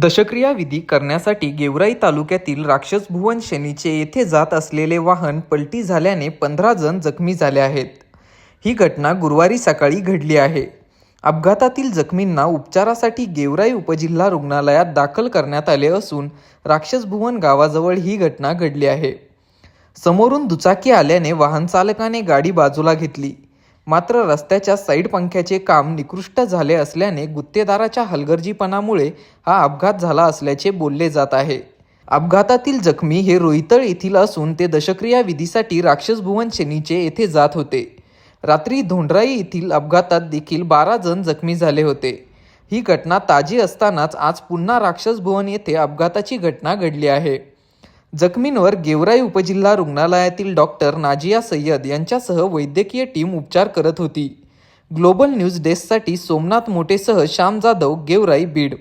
दशक्रिया विधी करण्यासाठी गेवराई तालुक्यातील राक्षस भुवन शनीचे येथे जात असलेले वाहन पलटी झाल्याने पंधरा जण जखमी झाले आहेत. ही घटना गुरुवारी सकाळी घडली आहे. अपघातातील जखमींना उपचारासाठी गेवराई उपजिल्हा रुग्णालयात दाखल करण्यात आले असून राक्षस भुवन गावाजवळ ही घटना घडली आहे. समोरून दुचाकी आल्याने वाहन चालकाने गाडी बाजूला घेतली. मात्र रस्त्याच्या साईड पंख्याचे काम निकृष्ट झाले असल्याने गुत्तेदाराच्या हलगर्जीपणामुळे हा अपघात झाला असल्याचे बोलले जात आहे. अपघातातील जखमी हे रोहितळ येथील असून ते दशक्रिया विधीसाठी राक्षस भुवन शनीचे येथे जात होते. रात्री धोंडराई येथील अपघातात देखील बारा जण जखमी झाले होते. ही घटना ताजी असतानाच आज पुन्हा राक्षस भुवन येथे अपघाताची घटना घडली आहे. जखमींवर गेवराई उपजिल्हा रुग्णालयातील डॉक्टर नाजिया सय्यद यांच्यासह वैद्यकीय टीम उपचार करत होती. ग्लोबल न्यूज डेस्कसाठी सोमनाथ मोटेसह श्याम जाधव गेवराई बीड.